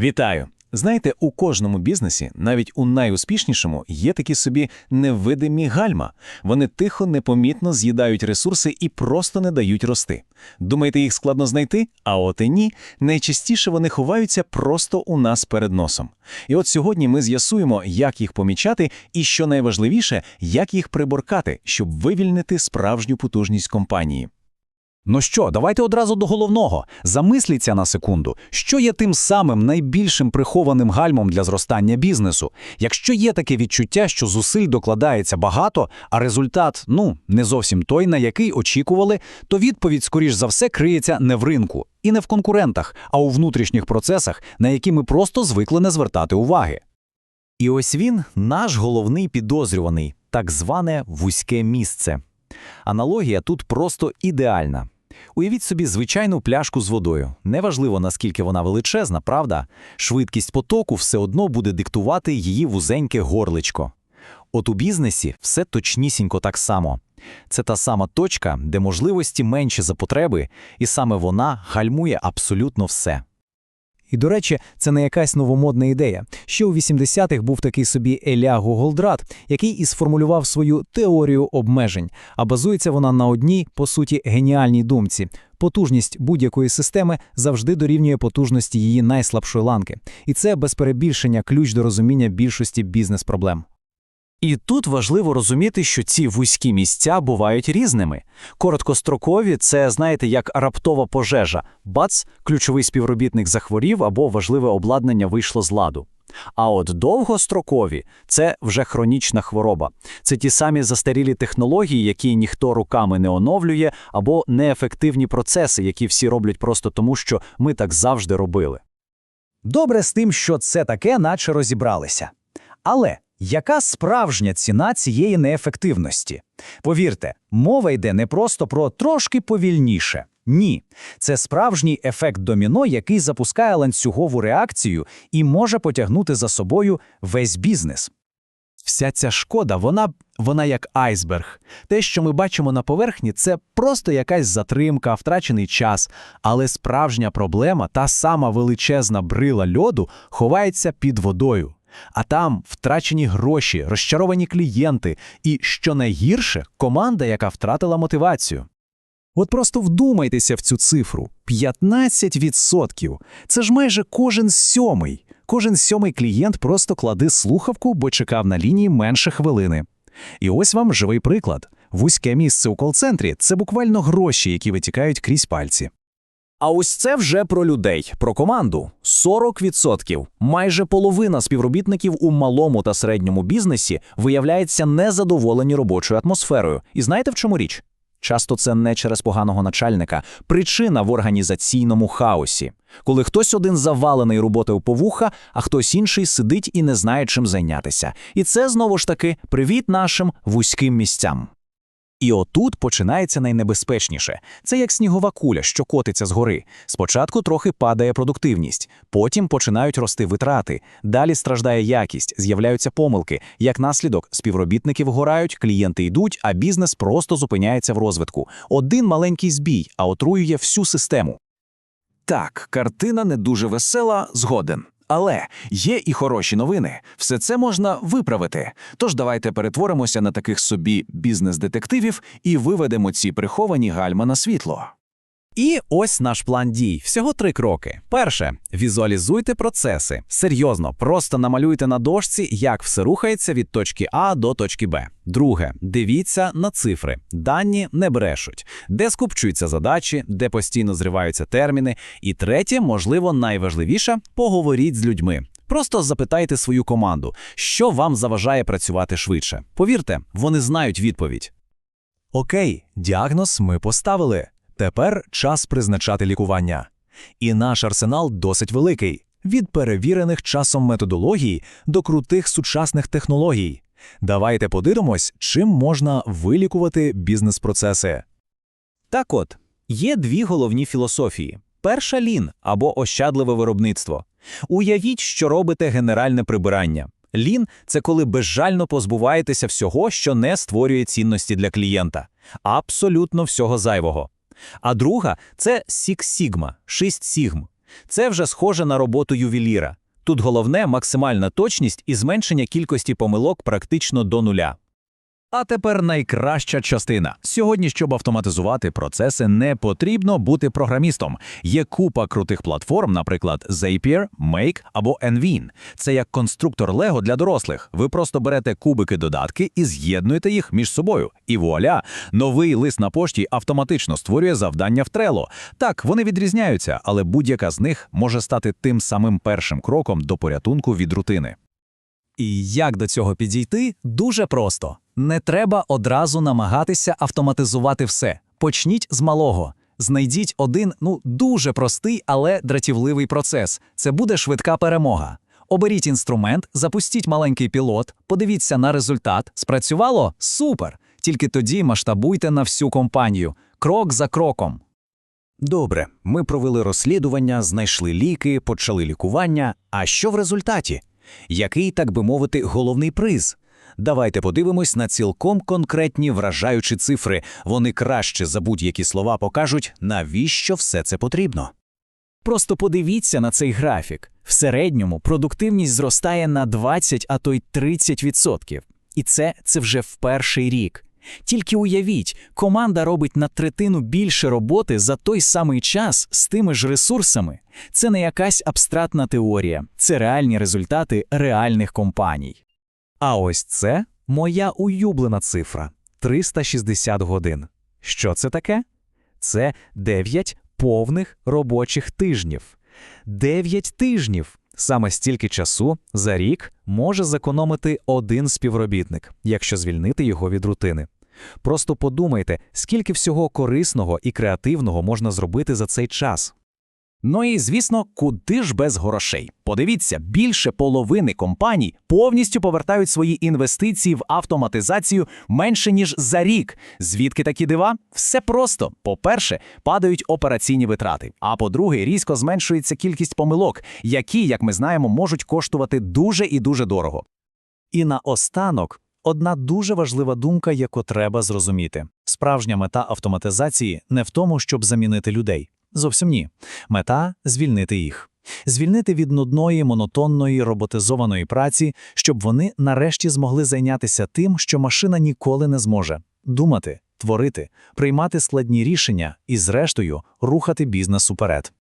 Вітаю! Знаєте, у кожному бізнесі, навіть у найуспішнішому, є такі собі невидимі гальма. Вони тихо, непомітно з'їдають ресурси і просто не дають рости. Думаєте, їх складно знайти? А от і ні. Найчастіше вони ховаються просто у нас перед носом. І от сьогодні ми з'ясуємо, як їх помічати, і що найважливіше, як їх приборкати, щоб вивільнити справжню потужність компанії. Ну що, давайте одразу до головного. Замисліться на секунду, що є тим самим найбільшим прихованим гальмом для зростання бізнесу. Якщо є таке відчуття, що зусиль докладається багато, а результат, ну, не зовсім той, на який очікували, то відповідь, скоріш за все, криється не в ринку і не в конкурентах, а у внутрішніх процесах, на які ми просто звикли не звертати уваги. І ось він, наш головний підозрюваний, так зване вузьке місце. Аналогія тут просто ідеальна. Уявіть собі звичайну пляшку з водою. Неважливо, наскільки вона величезна, правда, швидкість потоку все одно буде диктувати її вузеньке горличко. От у бізнесі все точнісінько так само. Це та сама точка, де можливості менші за потреби, і саме вона гальмує абсолютно все. І, до речі, це не якась новомодна ідея. Ще у 80-х був такий собі Еля Голдрат, який і сформулював свою теорію обмежень, а базується вона на одній, по суті, геніальній думці. Потужність будь-якої системи завжди дорівнює потужності її найслабшої ланки. І це без перебільшення ключ до розуміння більшості бізнес-проблем. І тут важливо розуміти, що ці вузькі місця бувають різними. Короткострокові це, знаєте, як раптова пожежа. Бац, ключовий співробітник захворів або важливе обладнання вийшло з ладу. А от довгострокові це вже хронічна хвороба. Це ті самі застарілі технології, які ніхто руками не оновлює, або неефективні процеси, які всі роблять просто тому, що ми так завжди робили. Добре з тим, що це таке, наче розібралися. Але яка справжня ціна цієї неефективності? Повірте, мова йде не просто про трошки повільніше. Ні, це справжній ефект доміно, який запускає ланцюгову реакцію і може потягнути за собою весь бізнес. Вся ця шкода, вона, вона як айсберг. Те, що ми бачимо на поверхні, це просто якась затримка, втрачений час. Але справжня проблема, та сама величезна брила льоду, ховається під водою. А там втрачені гроші, розчаровані клієнти і, що найгірше, команда, яка втратила мотивацію. От просто вдумайтеся в цю цифру: 15%. Це ж майже кожен сьомий. Кожен сьомий клієнт просто кладе слухавку, бо чекав на лінії менше хвилини. І ось вам живий приклад. Вузьке місце у кол-центрі – це буквально гроші, які витікають крізь пальці. А ось це вже про людей, про команду. 40%. Майже половина співробітників у малому та середньому бізнесі виявляється незадоволені робочою атмосферою. І знаєте в чому річ? Часто це не через поганого начальника, причина в організаційному хаосі, коли хтось один завалений роботою по вуха, а хтось інший сидить і не знає, чим зайнятися. І це знову ж таки привіт нашим вузьким місцям. І отут починається найнебезпечніше. Це як снігова куля, що котиться згори. Спочатку трохи падає продуктивність, потім починають рости витрати. Далі страждає якість, з'являються помилки. Як наслідок, співробітники вгорають, клієнти йдуть, а бізнес просто зупиняється в розвитку. Один маленький збій, а отруює всю систему. Так, картина не дуже весела, згоден. Але є і хороші новини. Все це можна виправити. Тож давайте перетворимося на таких собі бізнес-детективів і виведемо ці приховані гальма на світло. І ось наш план дій. Всього три кроки. Перше, візуалізуйте процеси. Серйозно, просто намалюйте на дошці, як все рухається від точки А до точки Б. Друге, дивіться на цифри. Дані не брешуть, де скупчуються задачі, де постійно зриваються терміни. І третє, можливо, найважливіше поговоріть з людьми. Просто запитайте свою команду, що вам заважає працювати швидше. Повірте, вони знають відповідь. Окей, діагноз ми поставили. Тепер час призначати лікування. І наш арсенал досить великий від перевірених часом методологій до крутих сучасних технологій. Давайте подивимось, чим можна вилікувати бізнес-процеси. Так от, є дві головні філософії: перша лін або ощадливе виробництво. Уявіть, що робите генеральне прибирання. Лін це коли безжально позбуваєтеся всього, що не створює цінності для клієнта, абсолютно всього зайвого. А друга це Сік Сігма, 6 сігм. Це вже схоже на роботу ювеліра. Тут головне максимальна точність і зменшення кількості помилок практично до нуля. А тепер найкраща частина. Сьогодні, щоб автоматизувати процеси, не потрібно бути програмістом. Є купа крутих платформ, наприклад, Zapier, Make або Envin. Це як конструктор Lego для дорослих. Ви просто берете кубики додатки і з'єднуєте їх між собою. І вуаля! Новий лист на пошті автоматично створює завдання в Trello. Так, вони відрізняються, але будь-яка з них може стати тим самим першим кроком до порятунку від рутини. І як до цього підійти? Дуже просто. Не треба одразу намагатися автоматизувати все. Почніть з малого. Знайдіть один, ну, дуже простий, але дратівливий процес. Це буде швидка перемога. Оберіть інструмент, запустіть маленький пілот, подивіться на результат. Спрацювало? Супер! Тільки тоді масштабуйте на всю компанію, крок за кроком. Добре, ми провели розслідування, знайшли ліки, почали лікування. А що в результаті? Який, так би мовити, головний приз? Давайте подивимось на цілком конкретні вражаючі цифри. Вони краще за будь-які слова покажуть, навіщо все це потрібно. Просто подивіться на цей графік. В середньому продуктивність зростає на 20, а то й 30%. І це, це вже в перший рік. Тільки уявіть, команда робить на третину більше роботи за той самий час з тими ж ресурсами. Це не якась абстрактна теорія, це реальні результати реальних компаній. А ось це моя улюблена цифра 360 годин. Що це таке? Це 9 повних робочих тижнів. 9 тижнів. Саме стільки часу за рік може зекономити один співробітник, якщо звільнити його від рутини. Просто подумайте, скільки всього корисного і креативного можна зробити за цей час. Ну і звісно, куди ж без грошей? Подивіться, більше половини компаній повністю повертають свої інвестиції в автоматизацію менше ніж за рік. Звідки такі дива? Все просто. По-перше, падають операційні витрати. А по-друге, різко зменшується кількість помилок, які, як ми знаємо, можуть коштувати дуже і дуже дорого. І наостанок одна дуже важлива думка, яку треба зрозуміти. Справжня мета автоматизації не в тому, щоб замінити людей. Зовсім ні. Мета звільнити їх. Звільнити від нудної, монотонної, роботизованої праці, щоб вони нарешті змогли зайнятися тим, що машина ніколи не зможе думати, творити, приймати складні рішення і, зрештою, рухати бізнес уперед.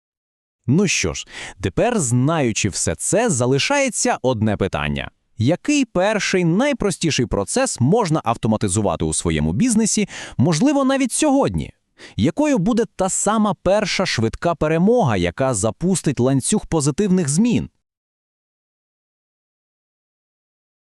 Ну що ж, тепер, знаючи все це, залишається одне питання. Який перший найпростіший процес можна автоматизувати у своєму бізнесі, можливо, навіть сьогодні? Якою буде та сама перша швидка перемога, яка запустить ланцюг позитивних змін?